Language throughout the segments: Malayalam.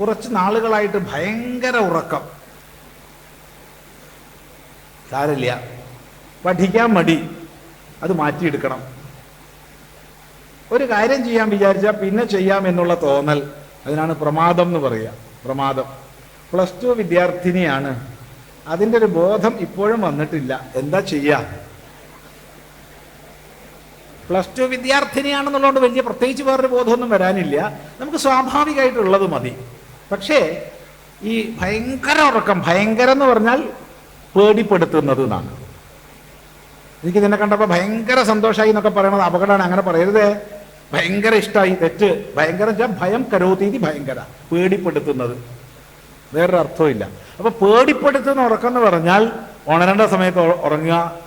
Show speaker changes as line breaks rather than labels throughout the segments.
കുറച്ച് നാളുകളായിട്ട് ഭയങ്കര ഉറക്കം. സാരില്ല പഠിക്കാൻ മടി. അത് മാറ്റിയെടുക്കണം. ഒരു കാര്യം ചെയ്യാൻ വിചാരിച്ചാൽ പിന്നെ ചെയ്യാം എന്നുള്ള തോന്നൽ. അതിനാണ് പ്രമാദം എന്ന് പറയുക. പ്രമാദം. പ്ലസ് ടു വിദ്യാർത്ഥിനിയാണ്. അതിന്റെ ഒരു ബോധം ഇപ്പോഴും വന്നിട്ടില്ല. എന്താ ചെയ്യുക പ്ലസ് ടു വിദ്യാർത്ഥിനിയാണെന്നുള്ളതുകൊണ്ട് വലിയ പ്രത്യേകിച്ച് വേറൊരു ബോധമൊന്നും വരാനില്ല. നമുക്ക് സ്വാഭാവികമായിട്ടുള്ളത് മതി. പക്ഷേ ഈ ഭയങ്കര ഉറക്കം ഭയങ്കരം എന്ന് പറഞ്ഞാൽ പേടിപ്പെടുത്തുന്നത് എന്നാണ് എനിക്ക് നിന്നെ കണ്ടപ്പോൾ ഭയങ്കര സന്തോഷമായി എന്നൊക്കെ പറയണത് അപകടമാണ്. അങ്ങനെ പറയരുതേ. ഭയങ്കര ഇഷ്ടമായി തെറ്റ് ഭയങ്കര വെച്ചാൽ ഭയം കരോതീതി ഭയങ്കര പേടിപ്പെടുത്തുന്നത്. വേറൊരു അർത്ഥമില്ല അപ്പൊ പേടിപ്പെടുത്തുന്ന ഉറക്കം എന്ന് പറഞ്ഞാൽ ഉണരേണ്ട സമയത്ത് ഉറങ്ങുക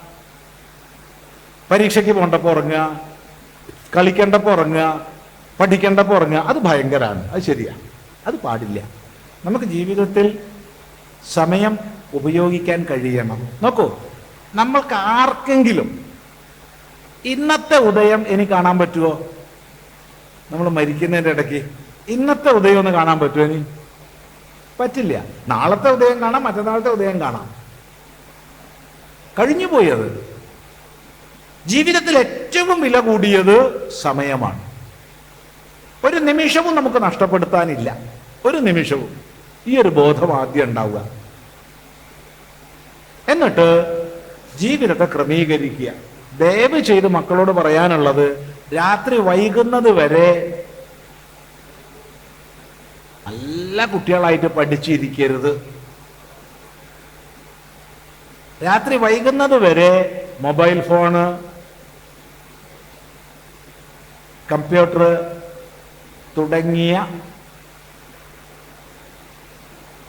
പരീക്ഷയ്ക്ക് പോകേണ്ടപ്പോൾ ഉറങ്ങുക കളിക്കേണ്ടപ്പോൾ ഉറങ്ങുക പഠിക്കേണ്ടപ്പോൾ ഉറങ്ങുക അത് ഭയങ്കരമാണ്. അത് ശരിയാണ്. അത് പാടില്ല. നമുക്ക് ജീവിതത്തിൽ സമയം ഉപയോഗിക്കാൻ കഴിയണം. നോക്കൂ നമ്മൾക്ക് ആർക്കെങ്കിലും ഇന്നത്തെ ഉദയം എനിക്ക് കാണാൻ പറ്റുമോ നമ്മൾ മരിക്കുന്നതിന്റെ ഇടയ്ക്ക് ഇന്നത്തെ ഉദയം ഒന്ന് കാണാൻ പറ്റുമോ ഇനി? പറ്റില്ല. നാളത്തെ ഉദയം കാണാം മറ്റന്നാളത്തെ ഉദയം കാണാം. കഴിഞ്ഞു പോയത് ജീവിതത്തിൽ ഏറ്റവും വില കൂടിയത് സമയമാണ്. ഒരു നിമിഷവും നമുക്ക് നഷ്ടപ്പെടുത്താനില്ല. ഒരു നിമിഷവും. ഈ ഒരു ബോധം ആദ്യം ഉണ്ടാവുക. എന്നിട്ട് ജീവിതത്തെ ക്രമീകരിക്കുക. ദയവ് ചെയ്ത് മക്കളോട് പറയാനുള്ളത് രാത്രി വൈകുന്നത് വരെ നല്ല കുട്ടികളായിട്ട് പഠിച്ചിരിക്കരുത്. രാത്രി വൈകുന്നത് വരെ മൊബൈൽ ഫോണ് കമ്പ്യൂട്ടർ തുടങ്ങിയ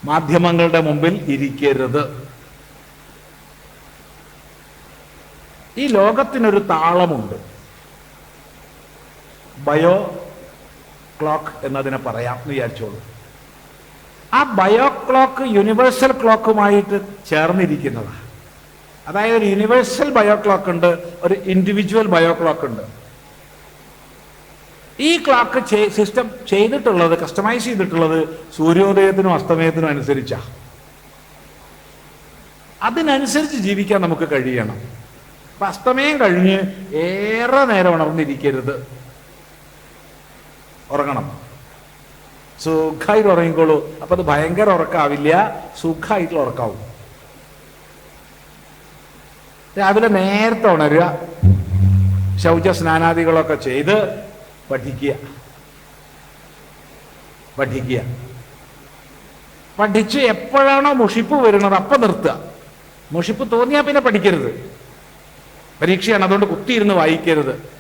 മാധ്യമങ്ങളുടെ മുമ്പിൽ ഇരിക്കരുത്. ഈ ലോകത്തിനൊരു താളമുണ്ട്. ബയോ ക്ലോക്ക് എന്നതിനെ പറയാം എന്ന് വിചാരിച്ചോളൂ. ആ ബയോ ക്ലോക്ക് യൂണിവേഴ്സൽ ക്ലോക്കുമായിട്ട് ചേർന്നിരിക്കുന്നതാണ് അതായത് ഒരു യൂണിവേഴ്സൽ ബയോ ക്ലോക്ക് ഉണ്ട് ഒരു ഇൻഡിവിജ്വൽ ബയോ ക്ലോക്ക് ഉണ്ട് ഈ ക്ലോക്ക് സിസ്റ്റം ചെയ്തിട്ടുള്ളത് കസ്റ്റമൈസ് ചെയ്തിട്ടുള്ളത് സൂര്യോദയത്തിനും അസ്തമയത്തിനും അനുസരിച്ചാണ് അതിനനുസരിച്ച് ജീവിക്കാൻ നമുക്ക് കഴിയണം. അപ്പൊ അസ്തമയം കഴിഞ്ഞ് ഏറെ നേരം ഉണർന്നിരിക്കരുത്. ഉറങ്ങണം. സുഖമായിട്ട് ഉറങ്ങിക്കോളൂ. അപ്പൊ അത് ഭയങ്കര ഉറക്കാവില്ല സുഖമായിട്ട് ഉറക്കാവും. രാവിലെ നേരത്തെ ഉണരുക ശൗച സ്നാനാദികളൊക്കെ ചെയ്ത് പഠിക്കുക. പഠിക്കുക. പഠിച്ച് എപ്പോഴാണോ മുഷിപ്പ് വരുന്നത് അപ്പം നിർത്തുക. മുഷിപ്പ് തോന്നിയാൽ പിന്നെ പഠിക്കരുത്. പരീക്ഷയാണ് അതുകൊണ്ട് കുത്തിയിരുന്ന് വായിക്കരുത്.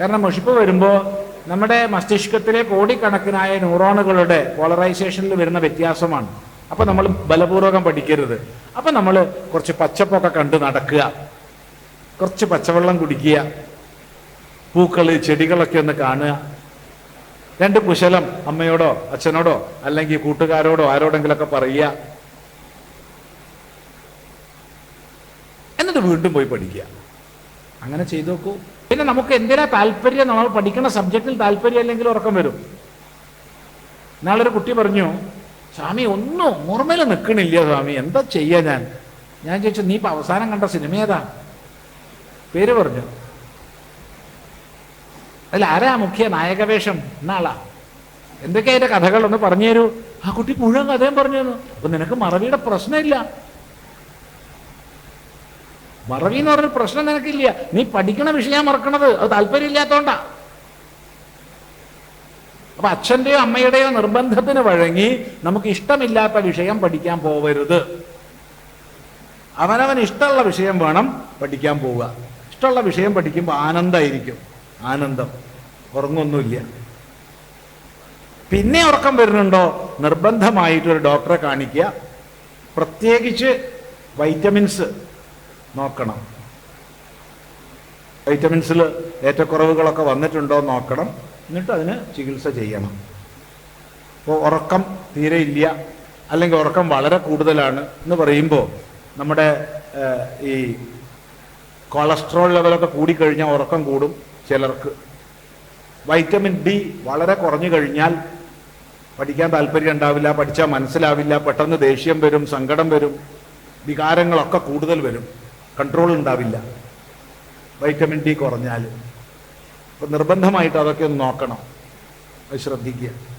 കാരണം മുഷിപ്പ് വരുമ്പോൾ നമ്മുടെ മസ്തിഷ്കത്തിലെ കോടിക്കണക്കിനായ ന്യൂറോണുകളുടെ പോളറൈസേഷനിൽ വരുന്ന വ്യത്യാസമാണ്. അപ്പൊ നമ്മൾ ബലപൂർവകം പഠിക്കരുത്. അപ്പൊ നമ്മൾ കുറച്ച് പച്ചപ്പൊക്കെ കണ്ട് നടക്കുക. കുറച്ച് പച്ചവെള്ളം കുടിക്കുക. പൂക്കൾ ചെടികളൊക്കെ ഒന്ന് കാണുക. രണ്ട് കുശലം അമ്മയോടോ അച്ഛനോടോ അല്ലെങ്കിൽ കൂട്ടുകാരോടോ ആരോടെങ്കിലൊക്കെ പറയുക. എന്നിട്ട് വീണ്ടും പോയി പഠിക്കുക. അങ്ങനെ ചെയ്തു നോക്കൂ. പിന്നെ നമുക്ക് എന്തിനാ താല്പര്യം? നമ്മൾ പഠിക്കുന്ന സബ്ജക്റ്റിൽ താല്പര്യം അല്ലെങ്കിൽ ഉറക്കം വരും. നാളൊരു കുട്ടി പറഞ്ഞു സ്വാമി ഒന്നും ഓർമ്മയിൽ നിൽക്കണില്ല സ്വാമി. എന്താ ചെയ്യാ ഞാൻ? ഞാൻ ചോദിച്ചു നീ ഇപ്പൊ അവസാനം കണ്ട സിനിമ ഏതാ? പേര് പറഞ്ഞു അതിൽ ആരാ മുഖ്യ നായകവേഷം? എന്നാളാ എന്തൊക്കെയാ അതിന്റെ കഥകൾ? ഒന്ന് പറഞ്ഞു തരൂ ആ കുട്ടി മുഴുവൻ കഥയും പറഞ്ഞു തന്നു അപ്പൊ നിനക്ക് മറവിയുടെ പ്രശ്നമില്ല. മറവി എന്ന് പറഞ്ഞ പ്രശ്നം നിനക്കില്ല. നീ പഠിക്കണ വിഷയം മറക്കണത്. അത് താല്പര്യമില്ലാത്തോണ്ടാ. അപ്പൊ അച്ഛന്റെയോ അമ്മയുടെയോ നിർബന്ധത്തിന് വഴങ്ങി നമുക്ക് ഇഷ്ടമില്ലാത്ത വിഷയം പഠിക്കാൻ പോവരുത്. അവനവൻ ഇഷ്ടമുള്ള വിഷയം വേണം പഠിക്കാൻ പോവുക. ഇഷ്ടമുള്ള വിഷയം പഠിക്കുമ്പോൾ ആനന്ദമായിരിക്കും. ആനന്ദം. ഉറങ്ങൊന്നുമില്ല. പിന്നെ ഉറക്കം വരുന്നുണ്ടോ? നിർബന്ധമായിട്ടൊരു ഡോക്ടറെ കാണിക്കുക. പ്രത്യേകിച്ച് വൈറ്റമിൻസ് നോക്കണം. വൈറ്റമിൻസിൽ ഏറ്റക്കുറവുകളൊക്കെ വന്നിട്ടുണ്ടോ നോക്കണം. എന്നിട്ട് അതിന് ചികിത്സ ചെയ്യണം. അപ്പോൾ ഉറക്കം തീരെ ഇല്ല. അല്ലെങ്കിൽ ഉറക്കം വളരെ കൂടുതലാണ് എന്ന് പറയുമ്പോൾ നമ്മുടെ ഈ കൊളസ്ട്രോൾ ലെവലൊക്കെ കൂടിക്കഴിഞ്ഞാൽ ഉറക്കം കൂടും. ചിലർക്ക്. വൈറ്റമിൻ ഡി വളരെ കുറഞ്ഞു കഴിഞ്ഞാൽ പഠിക്കാൻ താല്പര്യം ഉണ്ടാവില്ല പഠിച്ചാൽ മനസ്സിലാവില്ല പെട്ടെന്ന് ദേഷ്യം വരും സങ്കടം വരും വികാരങ്ങളൊക്കെ കൂടുതൽ വരും കൺട്രോൾ ഉണ്ടാവില്ല. വൈറ്റമിൻ ഡി കുറഞ്ഞാൽ. അപ്പം നിർബന്ധമായിട്ട് അതൊക്കെ ഒന്ന് നോക്കണം. ശ്രദ്ധിക്കുക.